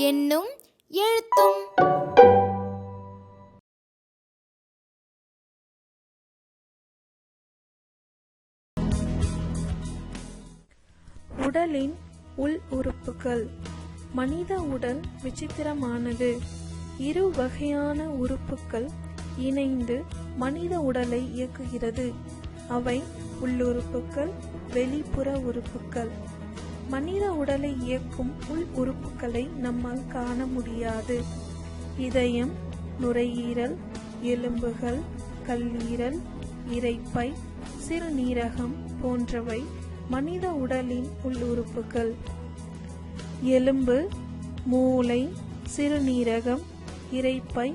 என்னும் எழுத்தும். உடலின் உள் உறுப்புகள். மனித உடல் விசித்திரமானது. இரு வகையான உறுப்புகள் இணைந்து மனித உடலை இயக்குகிறது. அவை உள்ளுறுப்புகள் வெளிப்புற உறுப்புகள். மனித உடலை இயக்கும் உள் உறுப்புகளை நம்மால் காண முடியாது. இதயம் நுரையீரல் எலும்புகள் கல்லீரல் இரைப்பை சிறுநீரகம் போன்றவை மனித உடலின் உள்ளுறுப்புகள். எலும்பு மூளை சிறுநீரகம் இரைப்பை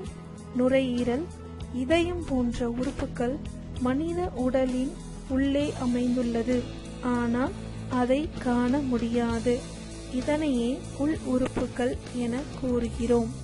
நுரையீரல் இதயம் போன்ற உறுப்புகள் மனித உடலின் உள்ளே அமைந்துள்ளது. ஆனால் அதை காண முடியாது. இதனையே உள் உறுப்புகள் என கூறுகிறோம்.